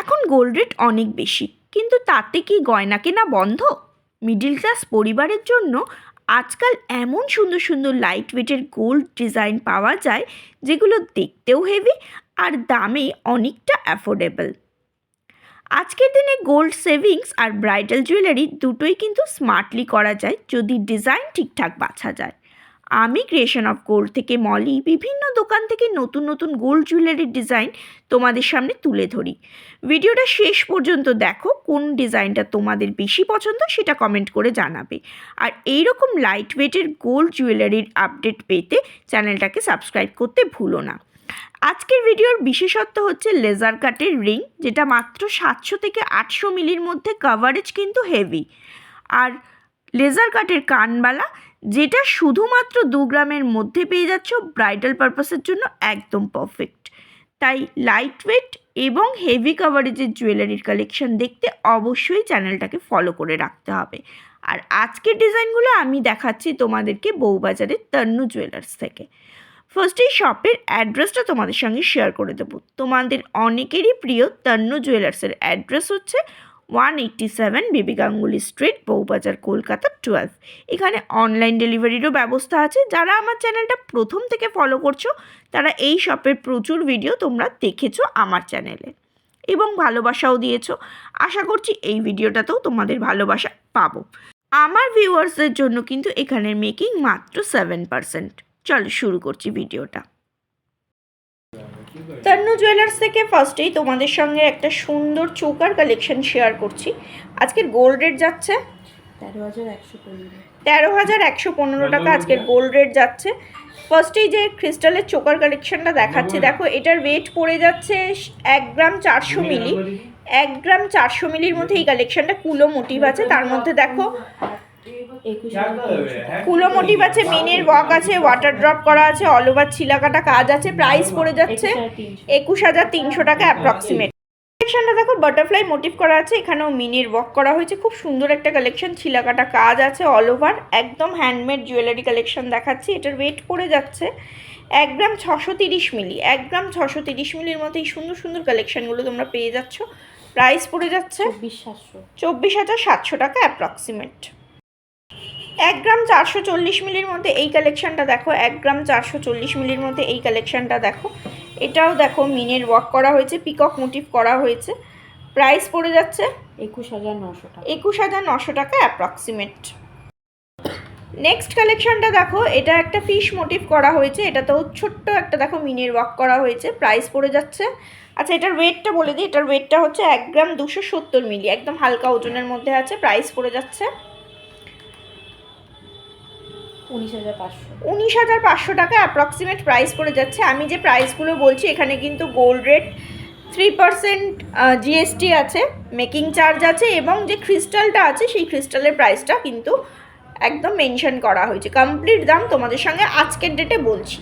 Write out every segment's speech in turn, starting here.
এখন gold rate অনেক বেশি, কিন্তু তাতে কি গয়না কেনা বন্ধ? মিডিল ক্লাস পরিবারের জন্য আজকাল এমন সুন্দর সুন্দর লাইট ওয়েটের গোল্ড ডিজাইন পাওয়া যায়, যেগুলো দেখতেও হেভি আর দামে অনেকটা অ্যাফোর্ডেবল আজকের দিনে গোল্ড সেভিংস আর ব্রাইডাল জুয়েলারি দুটোই কিন্তু স্মার্টলি করা যায় যদি ডিজাইন ঠিকঠাক বাছা যায়। আমি ক্রিয়েশন অফ গোল্ড থেকে মলি বিভিন্ন দোকান থেকে নতুন নতুন গোল্ড জুয়েলারির ডিজাইন তোমাদের সামনে তুলে ধরি। ভিডিওটা শেষ পর্যন্ত দেখো, কোন ডিজাইনটা তোমাদের বেশি পছন্দ সেটা কমেন্ট করে জানাবে। আর এইরকম লাইট ওয়েটের গোল্ড জুয়েলারির আপডেট পেতে চ্যানেলটাকে সাবস্ক্রাইব করতে ভুলো না। আজকের ভিডিওর বিশেষত্ব হচ্ছে লেজার কাটের রিং যেটা মাত্র সাতশো থেকে আটশো মিলির মধ্যে কাভারেজ কিন্তু হেভি আর লেজার কাটের কানবালা যেটা শুধুমাত্র দু গ্রামের মধ্যে পেয়ে যাচ্ছ ব্রাইডাল পারপাসের জন্য একদম পারফেক্ট তাই লাইট ওয়েট এবং হেভি কাভারেজের জুয়েলারির কালেকশন দেখতে অবশ্যই চ্যানেলটাকে ফলো করে রাখতে হবে। আর আজকের ডিজাইনগুলো আমি দেখাচ্ছি তোমাদেরকে বউবাজারের তন্নু জুয়েলার্স থেকে। ফার্স্ট এই শপের অ্যাড্রেসটা তোমাদের সঙ্গে শেয়ার করে দেবো। তোমাদের অনেকেরই প্রিয় তন্নু জুয়েলার্সের অ্যাড্রেস হচ্ছে one eighty seven B B Ganguly street, Bowbazar, Kolkata twelve. এখানে অনলাইন ডেলিভারিরও ব্যবস্থা আছে। যারা আমার চ্যানেলটা প্রথম থেকে ফলো করছ, তারা এই শপের প্রচুর ভিডিও তোমরা দেখেছ আমার চ্যানেলে। এবং ভালোবাসাও দিয়েছ। আশা করছি এই ভিডিওটাতেও তোমাদের ভালোবাসা পাবো। আমার ভিউয়ার্সদের জন্য কিন্তু এখানের মেকিং মাত্র সেভেন পার্সেন্ট চলো শুরু করছি ভিডিওটা তন্নু জুয়েলার্স থেকে ফার্স্টেই তোমাদের সঙ্গে একটা সুন্দর চোকার কালেকশন শেয়ার করছি। আজকের গোল্ড রেট যাচ্ছে? তেরো হাজার একশো পনেরো। তেরো হাজার একশো পনেরো টাকা আজকের গোল্ড রেট যাচ্ছে। ফার্স্টেই যে ক্রিস্টালের চোকার কালেকশনটা দেখাচ্ছি দেখো এটার ওয়েট পড়ে যাচ্ছে এক গ্রাম চারশো মিলি। এক গ্রাম চারশো মিলির মধ্যে এই কালেকশনটা কুলো মোটিভ আছে। তার মধ্যে দেখো কুলো মোটিভ আছে মিনের ওয়াক আছে ওয়াটার ড্রপ করা আছে অল ওভার ছিলাকাটা কাজ আছে প্রাইস পড়ে যাচ্ছে। একুশ হাজার তিনশো। একুশ হাজার তিনশো টাকা অ্যাপ্রক্সিমেট কালেকশনটা দেখো বাটারফ্লাই মোটিভ করা আছে এখানেও মিনির ওয়াক করা হয়েছে খুব সুন্দর একটা কালেকশন ছিলাকাটা কাজ আছে অল ওভার একদম হ্যান্ডমেড জুয়েলারি কালেকশন দেখাচ্ছি এটার ওয়েট পড়ে যাচ্ছে। এক গ্রাম ছশো তিরিশ মিলি এক গ্রাম ছশো তিরিশ মিলির মতো এই সুন্দর সুন্দর কালেকশনগুলো তোমরা পেয়ে যাচ্ছ। প্রাইস পড়ে যাচ্ছে চব্বিশ হাজার সাতশো টাকা অ্যাপ্রক্সিমেট এক গ্রাম চারশো চল্লিশ মিলির মধ্যে এই কালেকশনটা দেখো এক গ্রাম চারশো চল্লিশ মিলির মধ্যে এই কালেকশনটা দেখো। এটাও দেখো মিনের ওয়ার্ক করা হয়েছে পিকক মোটিভ করা হয়েছে। প্রাইস পড়ে যাচ্ছে একুশ হাজার নশো টাকা। একুশ হাজার নশো টাকা অ্যাপ্রক্সিমেট নেক্সট কালেকশনটা দেখো এটা একটা ফিশ মোটিভ করা হয়েছে এটাতেও ছোট্ট একটা দেখো মিনের ওয়ার্ক করা হয়েছে প্রাইস পড়ে যাচ্ছে। আচ্ছা এটার ওয়েটটা বলে দিই এটার ওয়েটটা হচ্ছে এক গ্রাম দুশো সত্তর মিলি একদম হালকা ওজনের মধ্যে আছে প্রাইস পড়ে যাচ্ছে। উনিশ হাজার পাঁচশো। টাকা অ্যাপ্রক্সিমেট প্রাইস পড়ে যাচ্ছে। আমি যে প্রাইসগুলো বলছি, এখানে কিন্তু gold rate three percent GST আছে মেকিং চার্জ আছে এবং যে ক্রিস্টালটা আছে, সেই ক্রিস্টালের প্রাইসটা কিন্তু একদম মেনশন করা হয়েছে। কমপ্লিট দাম তোমাদের সঙ্গে আজকের ডেটে বলছি।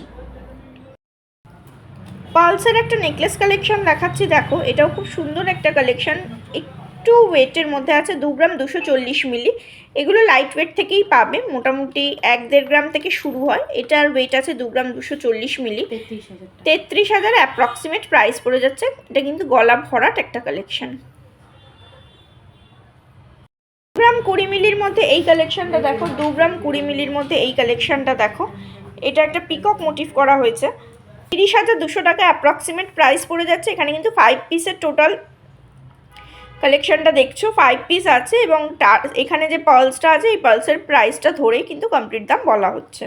পালসের একটা নেকলেস কালেকশন দেখাচ্ছি। দেখো, এটাও খুব সুন্দর একটা কালেকশন একটু ওয়েটের মধ্যে আছে, দু গ্রাম দুশো চল্লিশ মিলি। এগুলো লাইট ওয়েট থেকেই পাবে, মোটামুটি এক দেড় গ্রাম থেকে শুরু হয়। এটার ওয়েট আছে দু গ্রাম দুশো চল্লিশ মিলি। তেত্রিশ হাজার অ্যাপ্রক্সিমেট প্রাইস পড়ে যাচ্ছে। এটা কিন্তু গলা ভরাট একটা কালেকশন গ্রাম কুড়ি মিলির মধ্যে এই কালেকশনটা দেখো, দু গ্রাম কুড়ি মিলির মধ্যে এই কালেকশনটা দেখো। এটা একটা পিকক মোটিভ করা হয়েছে। তিরিশ হাজার দুশো টাকা অ্যাপ্রক্সিমেট প্রাইস পড়ে যাচ্ছে। এখানে কিন্তু ফাইভ পিসের টোটাল কালেকশনটা দেখছ ফাইভ পিস আছে এবং তার এখানে যে পালসটা আছে এই পালসের প্রাইসটা ধরেই কিন্তু কমপ্লিট দাম বলা হচ্ছে।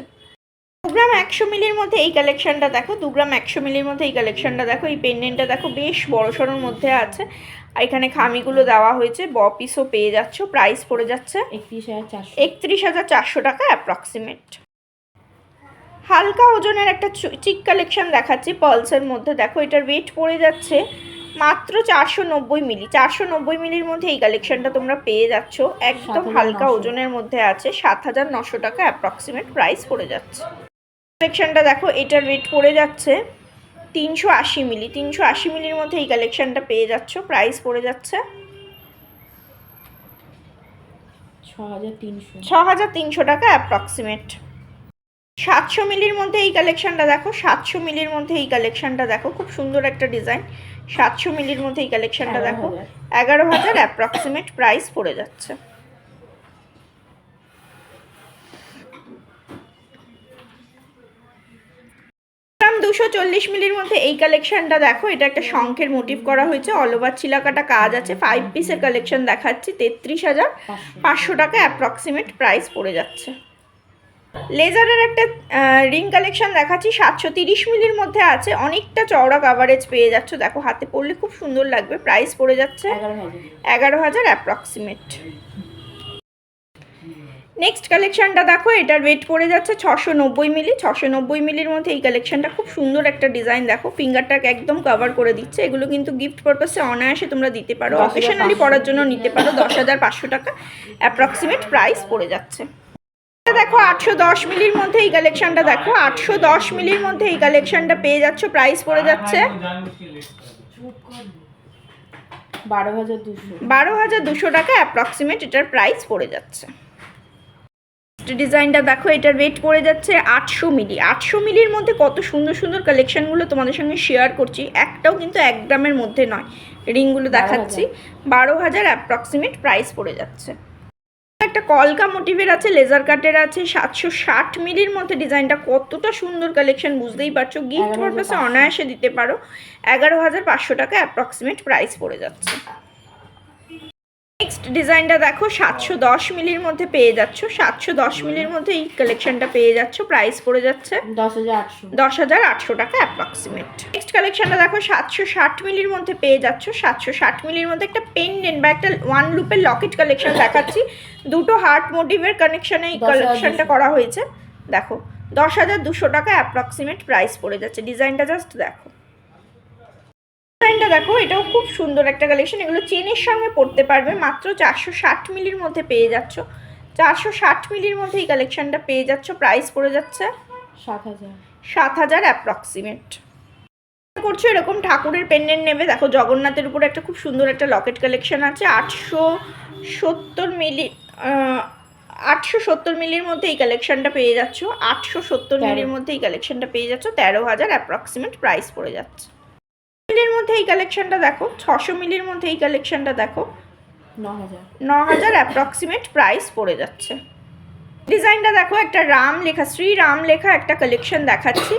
দু গ্রাম একশো মিলির মধ্যে এই কালেকশনটা দেখো দু গ্রাম একশো মিলির মধ্যে এই কালেকশনটা দেখো এই পেন্ডেন্টটা দেখো বেশ বড় সড়োর মধ্যে আছে। আর এখানে খামিগুলো দেওয়া হয়েছে ব পিসও পেয়ে যাচ্ছ প্রাইস পড়ে যাচ্ছে একত্রিশ হাজার চারশো। টাকা অ্যাপ্রক্সিমেট হালকা ওজনের একটা চিক কালেকশন দেখাচ্ছি পালসের মধ্যে। দেখো এটার ওয়েট পড়ে যাচ্ছে মাত্র চারশো নব্বই মিলি চারশো নব্বই মিলির মধ্যে এই কালেকশনটা তোমরা পেয়ে যাচ্ছ। একদম হালকা ওজনের মধ্যে আছে সাত হাজার নশো টাকা অ্যাপ্রক্সিমেট প্রাইস পড়ে যাচ্ছে। কালেকশনটা দেখো এটার রেট পড়ে যাচ্ছে তিনশো আশি মিলি তিনশো আশি মিলির মধ্যে এই কালেকশনটা পেয়ে যাচ্ছ প্রাইস পড়ে যাচ্ছে ছ হাজার তিনশো টাকা অ্যাপ্রক্সিমেট সাতশো মিলির মধ্যে এই কালেকশনটা দেখো সাতশো মিলির মধ্যে এই কালেকশনটা দেখো খুব সুন্দর একটা ডিজাইন সাতশো মিলির মধ্যে এই কালেকশনটা দেখো এগারো হাজার অ্যাপ্রক্সিমেট প্রাইস পড়ে যাচ্ছে। দুশো চল্লিশ মিলির মধ্যে এই কালেকশনটা দেখো এটা একটা শঙ্খের মোটিভ করা হয়েছে অল ওভার চিলাকাটা কাজ আছে ফাইভ পিসের কালেকশন দেখাচ্ছি তেত্রিশ হাজার পাঁচশো। টাকা অ্যাপ্রক্সিমেট প্রাইস পড়ে যাচ্ছে। লেজারের একটা রিং কালেকশন দেখাচ্ছি সাতশো তিরিশ মিলির মধ্যে আছে। অনেকটা চওড়া কাভারেজ পেয়ে যাচ্ছ। দেখো হাতে পরলে খুব সুন্দর লাগবে। প্রাইস পড়ে যাচ্ছে এগারো হাজার। অ্যাপ্রক্সিমেট নেক্সট কালেকশনটা দেখো এটার ওয়েট পড়ে যাচ্ছে ছশো নব্বই মিলি। ছশো নব্বই মিলির মধ্যে এই কালেকশনটা খুব সুন্দর একটা ডিজাইন দেখো। ফিঙ্গারটাকে একদম কভার করে দিচ্ছে। এগুলো কিন্তু গিফট পারপাসে অনায়াসে তোমরা দিতে পারো। অকেশনালি পড়ার জন্য নিতে পারো। দশ হাজার পাঁচশো টাকা অ্যাপ্রক্সিমেট প্রাইস পড়ে যাচ্ছে। এটা দেখো আটশো দশ মিলির মধ্যে এই কালেকশনটা দেখো। আটশো দশ মিলির মধ্যে এই কালেকশনটা পেয়ে যাচ্ছ প্রাইস পড়ে যাচ্ছে। বারো হাজার দুশো। বারো হাজার দুশো টাকা অ্যাপ্রক্সিমেট এটার প্রাইস পড়ে যাচ্ছে। ডিজাইনটা দেখো এটার রেট পড়ে যাচ্ছে আটশো মিলি। আটশো মিলির মধ্যে কত সুন্দর সুন্দর কালেকশনগুলো তোমাদের সঙ্গে শেয়ার করছি। একটাও কিন্তু এক গ্রামের মধ্যে নয়। রিংগুলো দেখাচ্ছি। বারো হাজার। অ্যাপ্রক্সিমেট প্রাইস পড়ে যাচ্ছে। একটা কলকা মোটিভের আছে লেজার কাটের আছে সাতশো ষাট মিলির মধ্যে ডিজাইনটা কতটা সুন্দর কালেকশন বুঝতেই পারছ। গিফট 11,500 পারপাসে অনায়াসে দিতে পারো। এগারো হাজার পাঁচশো টাকা অ্যাপ্রক্সিমেট প্রাইস পড়ে যাচ্ছে। নেক্সট ডিজাইনটা দেখো সাতশো দশ মিলির মধ্যে পেয়ে যাচ্ছ। সাতশো দশ মিলির মধ্যে এই কালেকশনটা পেয়ে যাচ্ছ। প্রাইস পড়ে যাচ্ছে দশ হাজার আটশো। টাকা অ্যাপ্রক্সিমেট নেক্সট কালেকশনটা দেখো সাতশো ষাট মিলির মধ্যে পেয়ে যাচ্ছ। সাতশো ষাট মিলির মধ্যে একটা পেন্ডেন্ট বা একটা ওয়ান লুপের লকেট কালেকশন দেখাচ্ছি। দুটো হার্ট মোটিভের কানেকশনে এই কালেকশনটা করা হয়েছে। দেখো দশ হাজার দুশো টাকা অ্যাপ্রক্সিমেট প্রাইস পড়ে যাচ্ছে। ডিজাইনটা জাস্ট দেখো। ডিজাইনটা দেখো এটাও খুব সুন্দর একটা কালেকশন এগুলো চেনের সঙ্গে পড়তে পারবে। মাত্র চারশো ষাট মিলির মধ্যে পেয়ে যাচ্ছ। চারশো ষাট মিলির মধ্যে এই কালেকশনটা পেয়ে যাচ্ছ। প্রাইস পড়ে যাচ্ছে সাত হাজার। সাত হাজার অ্যাপ্রক্সিমেট করছ এরকম ঠাকুরের পেন্ডেন্ট নেবে। দেখো জগন্নাথের উপর একটা খুব সুন্দর একটা লকেট কালেকশন আছে। আটশো সত্তর মিলি আটশো সত্তর মিলির মধ্যে এই কালেকশনটা পেয়ে যাচ্ছ। আটশো সত্তর মিলির মধ্যে এই কালেকশনটা পেয়ে যাচ্ছ। তেরো হাজার অ্যাপ্রক্সিমেট প্রাইস পড়ে যাচ্ছে। মিলির মধ্যে এই কালেকশনটা দেখো ছশো মিলির মধ্যে এই কালেকশনটা দেখো। ন হাজার অ্যাপ্রক্সিমেট প্রাইস পড়ে যাচ্ছে। ডিজাইনটা দেখো একটা রাম লেখা শ্রী রাম লেখা একটা কালেকশন দেখাচ্ছি।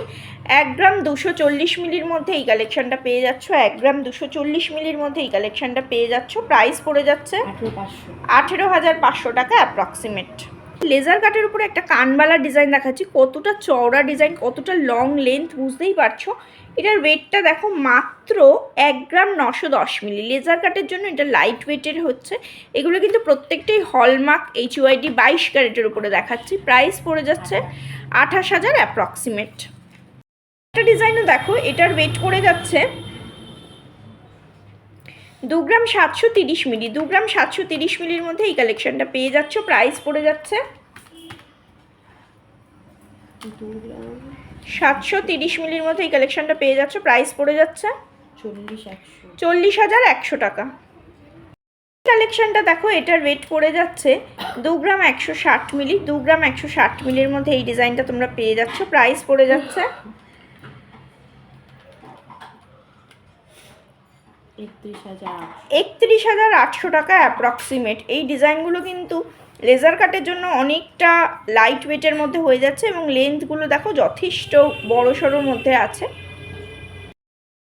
এক গ্রাম দুশো চল্লিশ মিলির মধ্যে এই কালেকশনটা পেয়ে যাচ্ছ। এক গ্রাম দুশো চল্লিশ মিলির মধ্যে এই কালেকশনটা পেয়ে যাচ্ছ। প্রাইস পড়ে যাচ্ছে আঠেরো হাজার পাঁচশো টাকা অ্যাপ্রক্সিমেট লেজার কাটের উপরে একটা কানবালা ডিজাইন দেখাচ্ছি। কতটা চওড়া ডিজাইন, কতটা লং লেন্থ বুঝতেই পারছ? এটার ওয়েটটা দেখো মাত্র এক গ্রাম নশো দশ মিলি। লেজার কাটের জন্য এটা লাইট ওয়েটের হচ্ছে। এগুলো কিন্তু প্রত্যেকটাই হলমার্ক এইচ ওয়াইডি বাইশ ক্যারেটের উপরে দেখাচ্ছি। প্রাইস পড়ে যাচ্ছে আঠাশ হাজার অ্যাপ্রক্সিমেট একটা ডিজাইনও দেখো, এটার ওয়েট পড়ে যাচ্ছে দু গ্রাম সাতশো তিরিশ মিলি, দু গ্রাম সাতশো তিরিশ মিলির মধ্যে এই কালেকশনটা পেয়ে যাচ্ছ প্রাইস পড়ে যাচ্ছে সাতশো তিরিশ মিলির মধ্যে এই কালেকশনটা পেয়ে যাচ্ছ প্রাইস পড়ে যাচ্ছে চল্লিশ হাজার একশো টাকা। কালেকশনটা দেখো, এটার রেট পড়ে যাচ্ছে দু গ্রাম একশো ষাট মিলি, দু গ্রাম একশো ষাট মিলির মধ্যে এই ডিজাইনটা তোমরা পেয়ে যাচ্ছ প্রাইস পড়ে যাচ্ছে একত্রিশ হাজার আটশো। টাকা অ্যাপ্রক্সিমেট এই ডিজাইনগুলো কিন্তু লেজার কাটের জন্য অনেকটা লাইট ওয়েটের মধ্যে হয়ে যাচ্ছে এবং লেন্থগুলো দেখো যথেষ্ট বড় সড়োর মধ্যে আছে।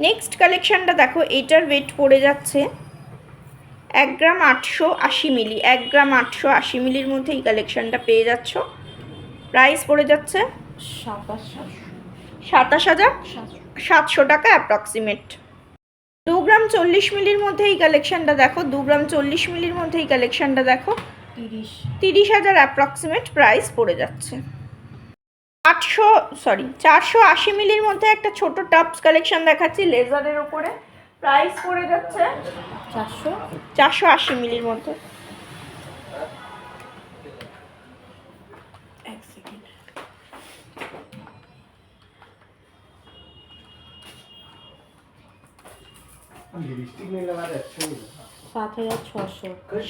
নেক্সট কালেকশানটা দেখো এটার ওয়েট পড়ে যাচ্ছে এক গ্রাম আটশো আশি মিলি। এক গ্রাম আটশো আশি মিলির মধ্যে এই কালেকশানটা পেয়ে যাচ্ছ। প্রাইস পড়ে যাচ্ছে সাতাশ সাতাশ হাজার সাতশো। টাকা অ্যাপ্রক্সিমেট দু গ্রাম চল্লিশ মিলির মধ্যে এই কালেকশানটা দেখো দু গ্রাম চল্লিশ মিলির মধ্যে এই কালেকশানটা দেখো। তিরিশ। তিরিশ হাজার অ্যাপ্রক্সিমেট প্রাইস পড়ে যাচ্ছে। আটশো সরি চারশো আশি মিলির মধ্যে একটা ছোট টপস কালেকশন দেখাচ্ছি লেজারের ওপরে প্রাইস পড়ে যাচ্ছে চারশো? চারশো আশি মিলির মধ্যে।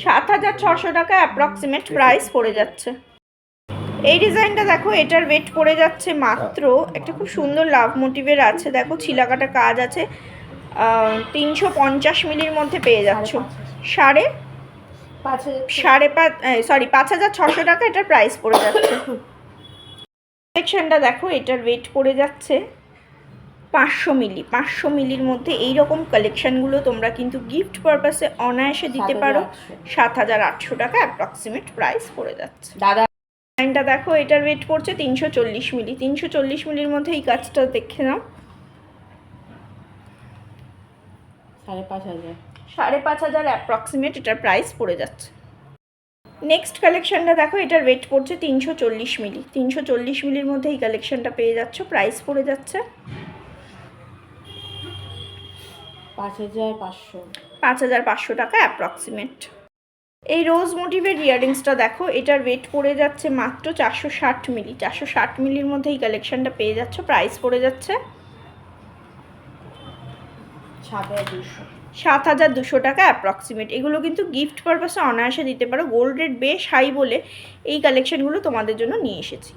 সাত হাজার ছশো টাকা অ্যাপ্রক্সিমেট প্রাইস পড়ে যাচ্ছে। এই ডিজাইনটা দেখো এটার ওয়েট পড়ে যাচ্ছে মাত্র একটা খুব সুন্দর লাভ মোটিভের আছে। দেখো ছিলাকাটা কাজ আছে। তিনশো পঞ্চাশ মিলির মধ্যে পেয়ে যাচ্ছ। সাড়ে? সাড়ে পাঁচ হাজার। সাড়ে পাঁচ সরি পাঁচ হাজার ছশো টাকা এটার প্রাইস পড়ে যাচ্ছে। কালেকশনটা দেখো এটার ওয়েট পড়ে যাচ্ছে। পাঁচশো মিলি পাঁচশো মিলির মধ্যে এই রকম কালেকশনগুলো তোমরা কিন্তু গিফট পারপাসে অনায়াসে দিতে পারো। সাত হাজার আটশো টাকা অ্যাপ্রক্সিমেট প্রাইস পড়ে যাচ্ছে। দাদা লাইনটা দেখো এটার ওয়েট পড়ছে তিনশো চল্লিশ মিলি। তিনশো চল্লিশ মিলির মধ্যে এই কাজটা দেখে নাও। সাড়ে পাঁচ হাজার। সাড়ে পাঁচ হাজার অ্যাপ্রক্সিমেট এটার প্রাইস পড়ে যাচ্ছে। নেক্সট কালেকশনটা দেখো এটার ওয়েট পড়ছে তিনশো চল্লিশ মিলি। তিনশো চল্লিশ মিলির মধ্যে এই কালেকশনটা পেয়ে যাচ্ছ প্রাইস পড়ে যাচ্ছে। পাঁচ হাজার পাঁচশো। পাঁচ হাজার পাঁচশো টাকা অ্যাপ্রক্সিমেট এই রোজ মোটিভের ইয়াররিংসটা দেখো এটার ওয়েট পড়ে যাচ্ছে মাত্র চারশো ষাট মিলি চারশো ষাট মিলির মধ্যে এই কালেকশনটা পেয়ে যাচ্ছ প্রাইস পড়ে যাচ্ছে সাত হাজার দুশো। সাত হাজার দুশো টাকা অ্যাপ্রক্সিমেট এগুলো কিন্তু গিফট পারপাসে অনায়াসে দিতে পারো। গোল্ড রেট বেশ হাই বলে এই কালেকশনগুলো তোমাদের জন্য নিয়ে এসেছি।